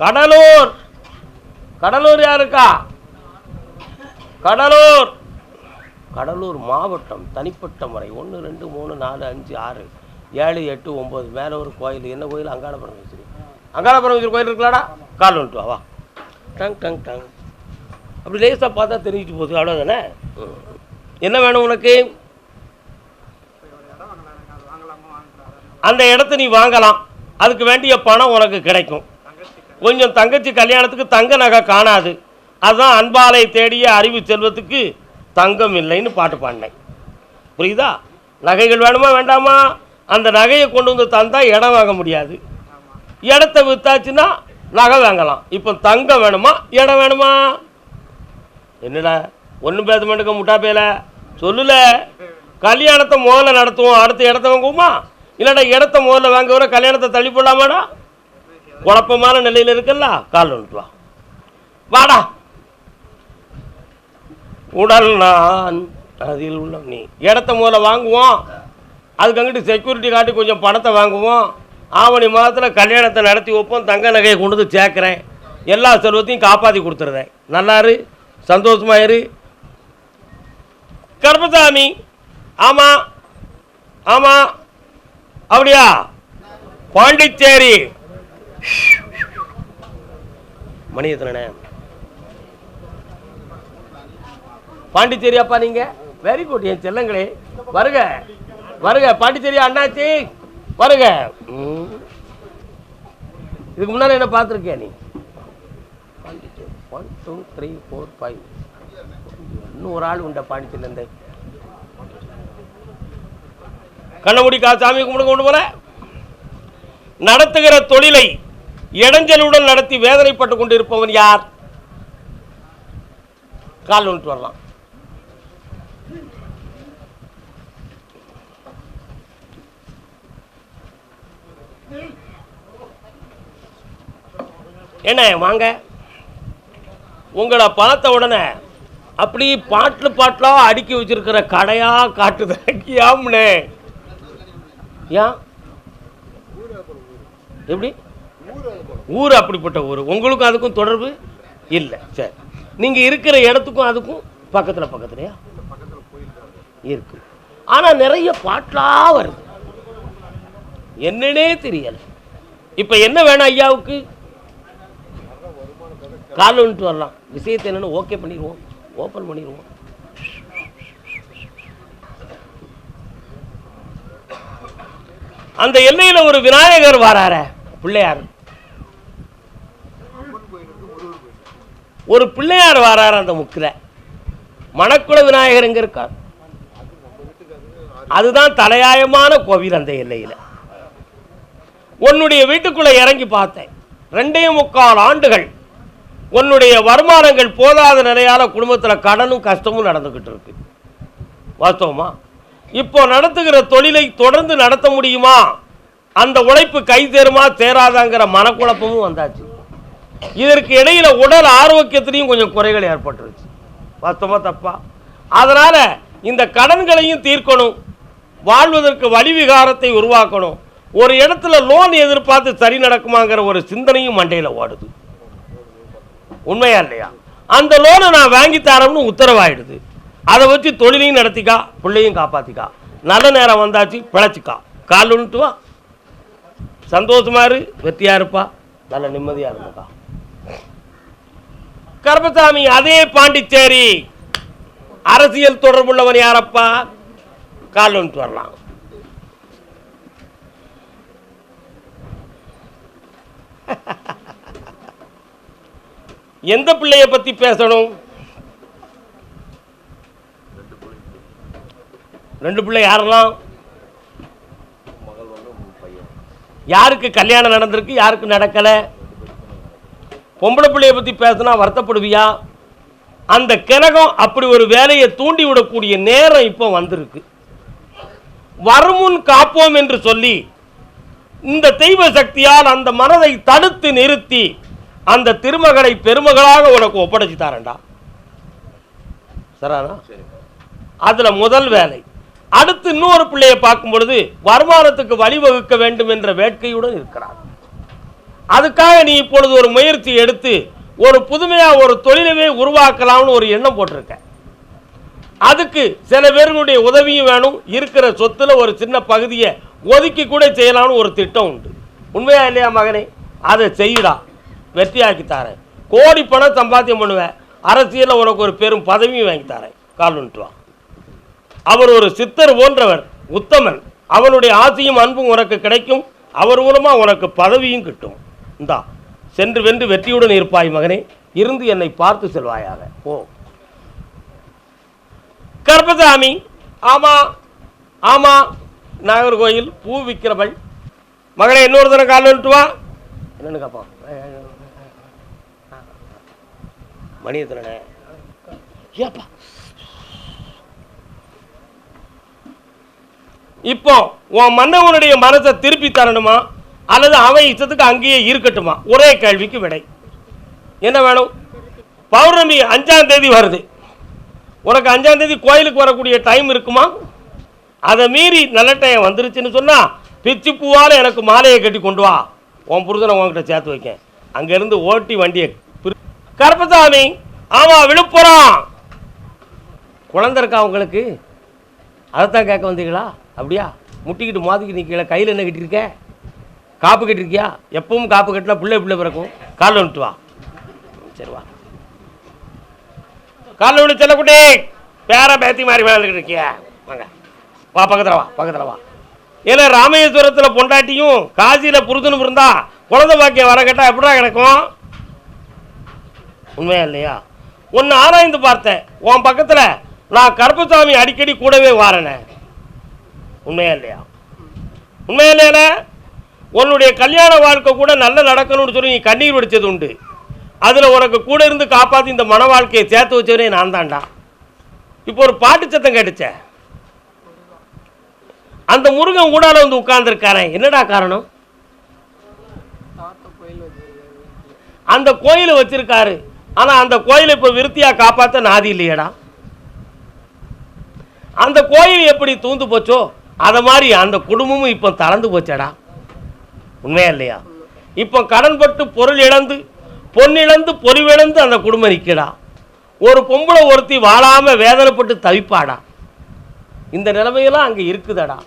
கடலூர். கடலூர் யாருக்கா? கடலூர். கடலூர் மாவட்டம் தனிப்பட்ட முறை. ஒன்று ரெண்டு மூணு நாலு அஞ்சு ஆறு ஏழு எட்டு ஒம்பது மேலே ஒரு கோயில் என்ன கோயில்? அங்காள பரமேஸ்வரி அங்காள பரமேஸ்வரி கோயில் இருக்கலாடா கால் வந்துட்டு வா, வா. டங் டங் டங். அப்படி லேசாக பார்த்தா தெரிஞ்சிட்டு போகுது. அவ்வளோதானே தானே என்ன வேணும் உனக்கு? அந்த இடத்த நீ வாங்கலாம். அதுக்கு வேண்டிய பணம் உனக்கு கிடைக்கும். கொஞ்சம் தங்கச்சி கல்யாணத்துக்கு தங்க நகை காணாது. அதுதான் அன்பாலை தேடிய அறிவு செல்வத்துக்கு தங்கம் இல்லைன்னு பாட்டு பாடினேன். புரியுதா? நகைகள் வேணுமா வேண்டாமா? அந்த நகையை கொண்டு வந்து தந்தால் இடம் வாங்க முடியாது. இடத்த விற்றாச்சுன்னா நகை வாங்கலாம். இப்போ தங்கம் வேணுமா இடம் வேணுமா? என்னடா ஒன்றும் பேச மாட்டேங்க முட்டா பேல சொல்லல கல்யாணத்தை முதல்ல நடத்துவோம் அடுத்த இடத்த வாங்குவோமா? இல்லைடா இடத்த முதல்ல வாங்க கல்யாணத்தை தள்ளி போடலாமாடா? குழப்பமான நிலையில் இருக்குல்ல? கால் வந்துட்டு வாடா. உடல் நான் அதில் உள்ள நீ. இடத்த முதல்ல வாங்குவோம். அதுக்கு அங்கிட்டு செக்யூரிட்டி காட்டி கொஞ்சம் பணத்தை வாங்குவோம். ஆவணி மாதத்தில் கல்யாணத்தை நடத்தி வைப்போம். தங்க நகையை கொண்டு வந்து சேர்க்குறேன். எல்லா செல்வத்தையும் காப்பாற்றி கொடுத்துருதேன் நல்லாரு சந்தோஷமாயிரு கருப்பசாமி. ஆமாம் ஆமாம் அப்படியா? பாண்டிச்சேரி. மணி எத்தனை பாண்டிச்சேரி அப்பா நீங்க? வெரி குட் என் செல்லங்களே வருக. வருக. பாண்டிச்சேரி அண்ணாச்சி வருக. இதுக்கு முன்னாடி என்ன பார்த்துருக்கியா நீ? Pondicherry one two three four five இன்னும் ஒரு ஆள் உண்டா பாண்டிச்சேரியிலேருந்து? கண்ணமுடி கா சாமி கும்பிடு கொண்டு போல நடத்துகிற தொழிலை இடைஞ்சலுடன் நடத்தி வேதனைப்பட்டு கொண்டிருப்பவன் யார்? கால் ஒன்று வரலாம். என்ன வாங்க. உங்களை பார்த்த உடனே அப்படி பாட்டு பாட்டலாக அடுக்கி வச்சிருக்கிற கடையா காட்டுது. யாம்னே. ஏன் எப்படி? ஊர் அப்படிப்பட்ட ஊர். உங்களுக்கும் அதுக்கும் தொடர்பு இல்லை. சரி. நீங்கள் இருக்கிற இடத்துக்கும் அதுக்கும் பக்கத்தில் பக்கத்துலையா? இருக்கு. ஆனால் நிறைய பாட்டலாக வருது. என்னன்னே தெரியலை. இப்போ என்ன வேணும் ஐயாவுக்கு? கால் வந்துட்டு வரலாம். விஷயத்தை என்னன்னு ஓகே பண்ணிடுவோம். ஓப்பன் பண்ணிடுவோம். அந்த எல்லையில் ஒரு விநாயகர் வராற பிள்ளையார். ஒரு பிள்ளையார் வாரார் அந்த முக்கில். மணக்குள விநாயகர்ங்க இருக்கார். அதுதான் தலையாயமான கோவில் அந்த எல்லையில். உன்னுடைய வீட்டுக்குள்ள இறங்கி பார்த்தேன். ரெண்டே முக்கால் ஆண்டுகள் உன்னுடைய வருமானங்கள் போதாத நிலையால குடும்பத்தில் கடனும் கஷ்டமும் நடந்துக்கிட்டு இருக்கு. வாஸ்தவமா? இப்போ நடத்துகிற தொழிலை தொடர்ந்து நடத்த முடியுமா? அந்த உழைப்பு கை தேருமா தேராதாங்கிற மனக்குழப்பமும் வந்தாச்சு. இதற்கு இடையில உடல் ஆரோக்கியத்திலையும் கொஞ்சம் குறைகள் ஏற்பட்டுருச்சு. வாஸ்தவமா தப்பா? அதனால இந்த கடன்களையும் தீர்க்கணும். வாழ்வதற்கு வழிவிகாரத்தை உருவாக்கணும். ஒரு இடத்துல லோன் எதிர்பார்த்து சரி நடக்குமாங்கிற ஒரு சிந்தனையும் மண்டையில் ஓடுது. உண்மையா இல்லையா? அந்த லோனை நான் வாங்கி தரேன்னு உத்தரவாயிடுது. அதை வச்சு தொழிலையும் நடத்திக்கா பிள்ளையும் காப்பாத்திக்கா. நல்ல நேரம் வந்தாச்சு பிழைச்சிக்கா. கால் உண்டுவா சந்தோஷமா இரு வெற்றியா இருப்பா. நல்ல நிம்மதியா இருந்துக்கா. கருப்பசாமி அதே பாண்டிச்சேரி. அரசியல் தொடர்புள்ளவன் யாரப்பா? கால் வந்துட்டு வரலாம். எந்த பிள்ளைய பத்தி பேசணும்? ரெண்டு பிள்ளை யாரெல்லாம்? யாருக்கு கல்யாணம் நடந்திருக்கு யாருக்கு நடக்கல? பொம்பளை பிள்ளைய பத்தி பேசினா வருத்தப்படுவியா? அந்த கிரகம் அப்படி ஒரு வேலையை தூண்டி விடக்கூடிய நேரம் இப்போ வந்திருக்கு. வருமுன் காப்போம் என்று சொல்லி இந்த தெய்வ சக்தியால் அந்த மனதை தடுத்து நிறுத்தி அந்த திருமகளை பெருமகளாக உனக்கு ஒப்படைச்சு தரேன்டா. சரானா? அதுல முதல் வேலை. அடுத்து இன்னொரு பிள்ளையை பார்க்கும் பொழுது வருமானத்துக்கு வழிவகுக்க வேண்டும் என்ற வேட்கையுடன் இருக்கிறார். அதுக்காக நீ இப்பொழுது ஒரு முயற்சி எடுத்து ஒரு புதுமையாக ஒரு தொழிலவே உருவாக்கலாம்னு ஒரு எண்ணம் போட்டிருக்க. அதுக்கு சில பேர்களுடைய உதவியும் வேணும். இருக்கிற சொத்துல ஒரு சின்ன பகுதியை ஒதுக்கி கூட செய்யலாம்னு ஒரு திட்டம் உண்டு. உண்மையா இல்லையா மகனே? அதை செய்யடா. வெற்றியாக்கி தரேன். கோடி பணம் சம்பாத்தியம் பண்ணுவேன். அரசியலில் உனக்கு ஒரு பெரும் பதவியும் வாங்கி தரேன். கால் வா. அவர் ஒரு சித்தர் போன்றவர் உத்தமன். அவனுடைய ஆசையும் அன்பும் உனக்கு கிடைக்கும். அவர் மூலமாக உனக்கு பதவியும் கிட்டும். இந்தா சென்று வென்று வெற்றியுடன் இருப்பாய் மகனே இருந்து என்னை பார்த்து செல்வாயாக. ஓ கருப்பசாமி ஆமா ஆமா நாகர்கோயில் பூ விற்கிறவள் மகளே இன்னொரு தடவை கால் வந்துட்டு வா. என்னன்னு கேட்பான் மணி ஏப்பா. இப்போ உன் மன்னவனுடைய மனசை திருப்பி தரணுமா? அல்லது அவன் இஷ்டத்துக்கு அங்கேயே இருக்கட்டுமா? ஒரே கேள்விக்கு விடை. என்ன வேணும்? பௌர்ணமி அஞ்சாம் தேதி வருது. உனக்கு அஞ்சாம் தேதி கோயிலுக்கு வரக்கூடிய டைம் இருக்குமா? அதை மீறி நல்ல டைம் வந்துருச்சுன்னு சொன்னால் பிச்சு பூவால் எனக்கு மாலையை கட்டி கொண்டு வா. உன் புருஷனை உன்கிட்ட சேர்த்து வைக்க அங்கேருந்து ஓட்டி வண்டியை கருப்பசாமி ஆமாம் விழுப்புரம். குழந்தை இருக்கா உங்களுக்கு? அதைத்தான் கேட்க வந்தீங்களா? அப்படியா? முட்டிக்கிட்டு மோதிக்கிட்டு நிற்கல கையில் என்ன கட்டியிருக்கேன் காப்பு கட்டிருக்கியா? எப்பவும் காப்பு கட்டினா பிள்ளை பிள்ளை பிறக்கும். காலில் விட்டு வா. சரி வா. காலில் விட்டு செல்லக்குட்டி பேர பேத்தி மாதிரி விளையாண்டுக்கிட்டு இருக்கியா? வாங்க. வா பக்கத்தில் வா பக்கத்தில் வா. ஏன்னா ராமேஸ்வரத்தில் பொண்டாட்டியும் காசியில் புருதுன்னு இருந்தா குழந்தை பாக்கியம் வர கேட்டால் எப்படிடா கிடக்கும்? உண்மையா இல்லையா? ஒன்று ஆராய்ந்து பார்த்தேன். உன் பக்கத்தில் நான் கருப்பசாமி அடிக்கடி கூடவே வாரனே. உண்மையா இல்லையா? உண்மையா இல்லையா உன்னுடைய கல்யாண வாழ்க்கை கூட நல்ல நடக்கணும்னு சொல்லி நீ கண்ணீர் வடித்தது உண்டு. அதில் உனக்கு கூட இருந்து காப்பாற்றி இந்த மன வாழ்க்கையை சேர்த்து வச்சவனே நான் தான்டா இப்போ ஒரு பாட்டு சத்தம் கேட்டுச்ச. அந்த முருகன் கூடால வந்து உட்கார்ந்துருக்காரன். என்னடா காரணம்? அந்த கோயிலை வச்சிருக்காரு. ஆனால் அந்த கோயிலை இப்போ விருத்தியாக காப்பாற்ற நாதி இல்லையடா. அந்த கோயில் எப்படி தூந்து போச்சோ அதை மாதிரி அந்த குடும்பமும் இப்போ தளர்ந்து போச்சடா. உண்மையா இல்லையா? இப்போ கடன்பட்டு பொருள் இழந்து பொன்னிழந்து பொறிவிழந்து அந்த குடும்பம் நிற்கடா ஒரு பொம்பளை ஒருத்தி வாழாம வேதனைப்பட்டு தவிப்பாடா? இந்த நிலைமையெல்லாம் அங்கே இருக்குதடா.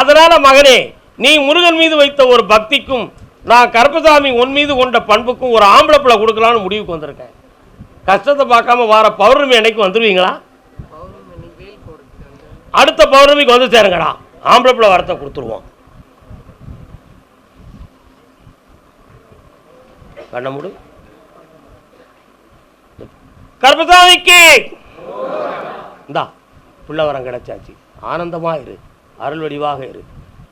அதனால மகனே நீ முருகன் மீது வைத்த ஒரு பக்திக்கும் நான் கருப்பசாமி உன் மீது கொண்ட பண்புக்கும் ஒரு ஆம்பளை பிள்ளை கொடுக்கலான்னு முடிவுக்கு வந்திருக்கேன். கஷ்டத்தை பார்க்காம வார பௌர்ணமி அன்னைக்கு வந்துடுவீங்களா அடுத்த பௌர்ணமிக்கு வந்து சேருங்கடா. ஆம்பளை பிள்ளை வரத்தை கொடுத்துருவோம். கண்ண முடு. கர்ப்பசாமிக்கு! இந்தா பிள்ளை வரம் கிடைச்சாச்சு. ஆனந்தமா இரு. அருள் வடிவாக இரு.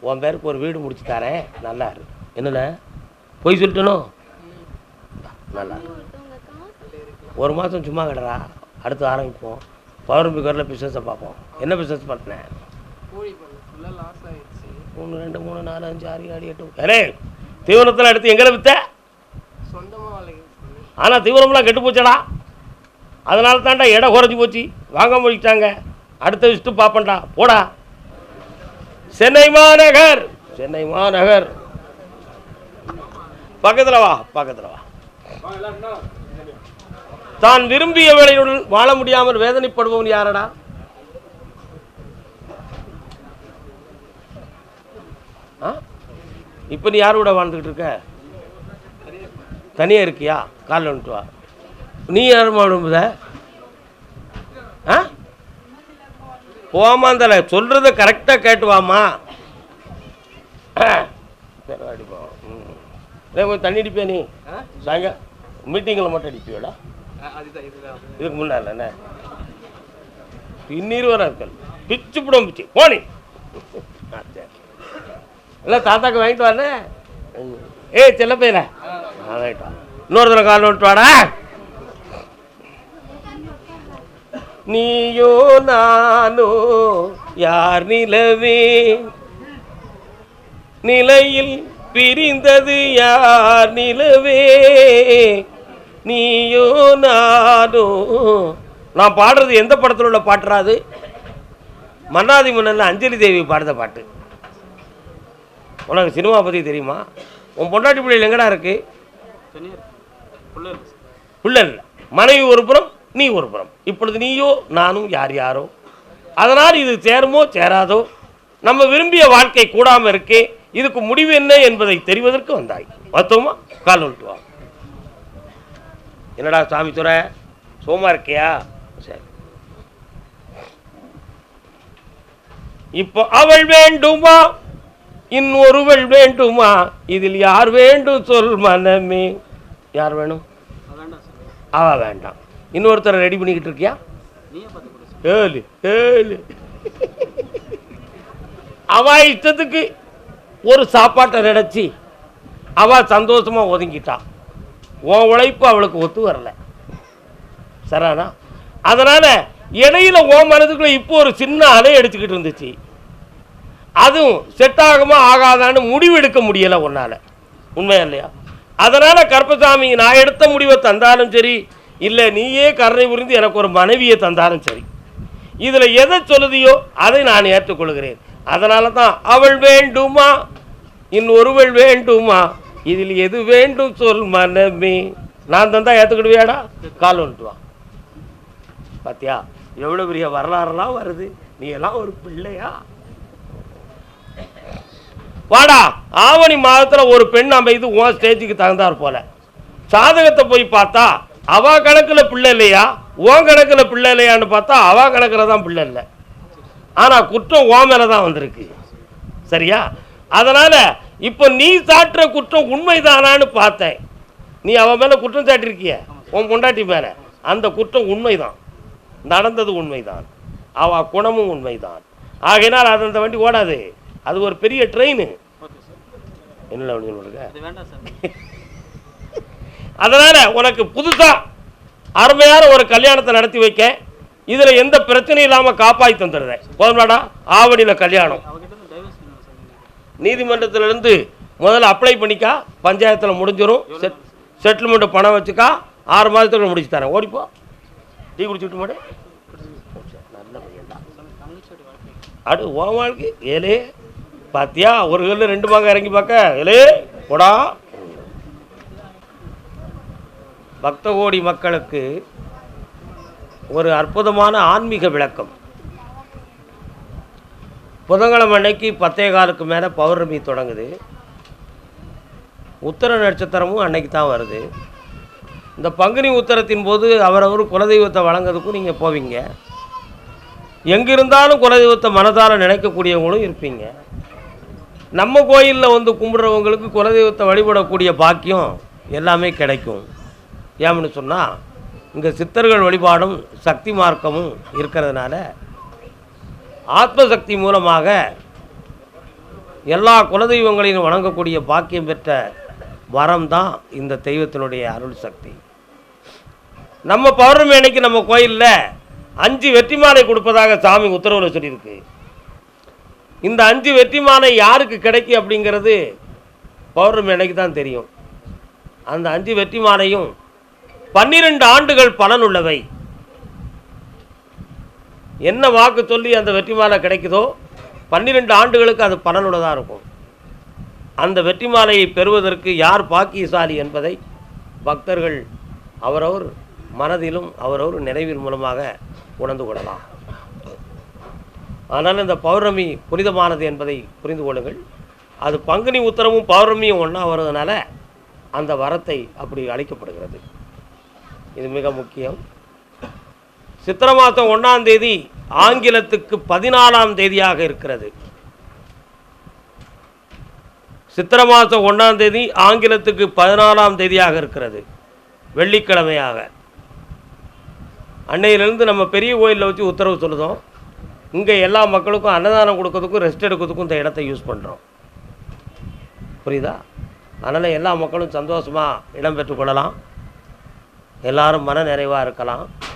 உன் பேருக்கு ஒரு வீடு முடிச்சு தரேன். நல்லா இரு. என்னண்ணே? பொய் சொல்லிட்டனோ? இந்தா, நல்லா. ஒரு மாதம் சும்மா கிடறா. அடுத்து ஆரம்பிப்போம். பௌர்ணமி கரில் பிஸ்னஸை பார்ப்போம். என்ன பிஸ்னஸ் பண்ணேன் மூணு ரெண்டு மூணு நாலு அஞ்சு ஆறு ஏழு எட்டு அரே தீவனத்தில் எடுத்து எங்களை வித்த? ஆனால் தீவனம்லாம் கெட்டு போச்சடா. அதனால தான்டா இடம் குறைஞ்சி போச்சு. வாங்க முடிச்சிட்டாங்க அடுத்த விசிட்டு பார்ப்பேன்டா. போடா. சென்னை மாநகர். சென்னை மாநகர். பக்கத்தில் வா பக்கத்தில் வா. தான் விரும்பிய வேலையுடன் வாழ முடியாமல் வேதனைப்படுபவன் யாரடா? ஆ? இப்போ நீ யார் கூட வாழ்ந்துக்கிட்டு இருக்க? தனியாக இருக்கியா? காலில் வந்துட்டு வா. நீ யார் விரும்புத? ஆ? போமாந்தல சொல்கிறத கரெக்டாக கேட்டு வாமா சரி அடிப்போம் ம். டேய், கொஞ்சம் தண்ணி அடிப்பியா நீ? ஆ? சாயங்க மீட்டிங்கில் மட்டும் அடிப்பியோடா? இதுக்கு முன்னால் என்ன? பின்னீர் வர இருக்கல் பிச்சு பிடும் பிச்சு. போனி இல்லை தாத்தாக்கு வாங்கிட்டு வரனே ஏய் செல்ல பையல ஆ. ரைட் வா. இன்னொரு தடவை கால் விட்டு வாடா. நீயோ நானோ யார் நிலவே? நிலையில் பிரிந்தது யார் நிலவே? நீயோ நானோ. நான் பாடுறது எந்த படத்தில் உள்ள பாட்டுறாது மன்னாதி மன்னன் அஞ்சலி தேவி பாடுற பாட்டு. உனக்கு சினிமா பற்றி தெரியுமா? உன் பொண்டாட்டி பிள்ளைகள் எங்கடா இருக்குது உள்ள இல்லை. மனைவி ஒரு புறம் நீ ஒரு புறம். இப்பொழுது நீயோ நானும் யார் யாரோ. அதனால் இது சேருமோ சேராதோ? நம்ம விரும்பிய வாழ்க்கை கூடாமல் இருக்கே இதுக்கு முடிவு என்ன என்பதை தெரிவதற்கு வந்தாய். பார்த்தோமா கால் வந்துட்டு வா என்னடா சாமி துறை? சோமா இருக்கியா? சரி. இப்போ அவள் வேண்டுமா? இன்னொருவள் வேண்டுமா? இதில் யார் வேண்டும் சொல் மனமே. யார் வேணும்? அது வேண்டாம் அவ வேண்டாம். இன்னொருத்தரை ரெடி பண்ணிக்கிட்டு இருக்கியா? ஏழு ஏழு அவ இஷ்டத்துக்கு ஒரு சாப்பாட்டை நினச்சி அவள் சந்தோஷமா ஒதுங்கிட்டான் உன் உழைப்பு அவளுக்கு ஒத்து வரல. சரானா அதனால் இடையில உன் மனதுக்குள்ள இப்போ ஒரு சின்ன அலை அடிச்சுக்கிட்டு இருந்துச்சு. அதுவும் செட் ஆகுமா ஆகாதான்னு முடிவு எடுக்க உன்னால் உன்னால. உண்மையா இல்லையா? அதனால் கருப்பசாமி நான் எடுத்த முடிவை தந்தாலும் சரி இல்லை நீயே கருணை புரிந்து எனக்கு ஒரு மனைவியை தந்தாலும் சரி. இதில் எதை சொல்லுதியோ அதை நான் ஏற்றுக்கொள்கிறேன். அதனால தான் அவள் வேண்டுமா? இன்னொருவள் வேண்டுமா? இதில் எது வேண்டும் சொல் மனமே. நான் தந்தா ஏற்றுக்கிடுவியாடா கால் வந்துட்டு வா. எவ்வளோ பெரிய வரலாறுலாம் வருது. நீ எல்லாம் ஒரு பிள்ளையா? வாடா ஆவணி மாதத்தில் ஒரு பெண் அமைது உன் ஸ்டேஜுக்கு தகுந்தார் போல. சாதகத்தை போய் பார்த்தா அவ கணக்கில் பிள்ளை இல்லையா? உன் கணக்கில் பிள்ளை இல்லையான்னு பார்த்தா அவ கணக்கில் தான் பிள்ளை இல்லை. ஆனால் குற்றம் உன் மேலே தான் வந்திருக்கு. சரியா? அதனால் இப்போ நீ சாட்டுற குற்றம் உண்மைதானான்னு பார்த்தேன். நீ அவன் மேலே குற்றம் சாட்டிருக்கிய? உன் பொண்டாட்டி மேலே. அந்த குற்றம் உண்மைதான். நடந்தது உண்மைதான். அவ குணமும் உண்மைதான். ஆகையினால் அது அந்த வண்டி ஓடாது. அது ஒரு பெரிய ட்ரெயின் என்ன சொல்லுங்க அதனால உனக்கு புதுசா அருமையான ஒரு கல்யாணத்தை நடத்தி வைக்க இதுல எந்த பிரச்சனையும் இல்லாம காப்பாற்றி தந்துடுறேன். போதுமாடா ஆவணியில கல்யாணம். நீதிமன்றத்திலிருந்து முதல்ல அப்ளை பண்ணிக்கா பஞ்சாயத்தில் முடிஞ்சிடும் செட் செட்டில்மெண்ட் பணம் வச்சுக்கா ஆறு மாதத்துக்குள்ள முடிச்சு தரேன். ஓடிப்போ டீ குடிச்சுட்டு மாட்டே நல்ல பையன்டா. தங்கச்சியோட வாழ்க்கை அடு உன் வாழ்க்கை. ஏலே. பாத்தியா? ஒரு கல் ரெண்டு பக்கம் இறங்கி பார்க்க இலே போடா. பக்த கோடி மக்களுக்கு ஒரு அற்புதமான ஆன்மீக விளக்கம். புதன்கிழமை அன்னைக்கு பத்தே காலுக்கு மேலே பௌர்ணமி தொடங்குது. உத்தர நட்சத்திரமும் அன்னைக்கு தான் வருது. இந்த பங்குனி உத்தரத்தின் போது அவரவர் குலதெய்வத்தை வழங்குறதுக்கும் நீங்கள் போவீங்க. எங்கே இருந்தாலும் குலதெய்வத்தை மனதால் நினைக்கக்கூடியவங்களும் இருப்பீங்க. நம்ம கோயிலில் வந்து கும்பிட்றவங்களுக்கு குலதெய்வத்தை வழிபடக்கூடிய பாக்கியம் எல்லாமே கிடைக்கும். ஏன்னு சொன்னால் இங்கே சித்தர்கள் வழிபாடும் சக்தி மார்க்கமும் இருக்கிறதுனால ஆத்மசக்தி மூலமாக எல்லா குலதெய்வங்களையும் வணங்கக்கூடிய பாக்கியம் பெற்ற வரம் தான் இந்த தெய்வத்தினுடைய அருள் சக்தி. நம்ம பௌர்ணமி அன்னைக்கு நம்ம கோயிலில் அஞ்சு வெற்றி மாலை கொடுப்பதாக சாமி உத்தரவில் சொல்லியிருக்கு. இந்த அஞ்சு வெற்றிமானை யாருக்கு கிடைக்கும் அப்படிங்கிறது பௌர்ணமி அன்னைக்கு தான் தெரியும். அந்த அஞ்சு வெற்றிமானையும் பன்னிரெண்டு பன்னிரண்டு ஆண்டுகள் பலனுள்ளவை என்ன வாக்கு சொல்லி அந்த வெற்றிமாலை கிடைக்குதோ பன்னிரெண்டு ஆண்டுகளுக்கு அது பலனுள்ளதாக இருக்கும். அந்த வெற்றி மாலையை பெறுவதற்கு யார் பாக்கியசாலி என்பதை பக்தர்கள் அவரவர் மனதிலும் அவரவர் நினைவின் மூலமாக உணர்ந்து கொள்ளலாம். ஆனால் இந்த பௌர்ணமி புனிதமானது என்பதை புரிந்து கொள்ளுங்கள். அது பங்குனி உத்தரமும் பௌர்ணமியும் ஒன்றா வருவதனால அந்த வரத்தை அப்படி அழைக்கப்படுகிறது இது மிக முக்கியம். சித்திரை மாதம் ஒன்றாம் தேதி ஆங்கிலத்துக்கு பதினாலாம் தேதியாக இருக்கிறது. சித்திரை மாதம் ஒன்றாம் தேதி ஆங்கிலத்துக்கு பதினாலாம் தேதியாக இருக்கிறது. வெள்ளிக்கிழமையாக. அன்னையிலிருந்து நம்ம பெரிய கோயிலில் வச்சு உத்தரவு சொல்லுதோம். இங்கே எல்லா மக்களுக்கும் அன்னதானம் கொடுக்கறதுக்கும் ரெஸ்ட் எடுக்கிறதுக்கும் இந்த இடத்த யூஸ் பண்ணுறோம் புரியுதா? அதனால் எல்லா மக்களும் சந்தோஷமாக இடம் பெற்றுக்கொள்ளலாம் எல்லாரும் மன நிறைவாக இருக்கலாம்.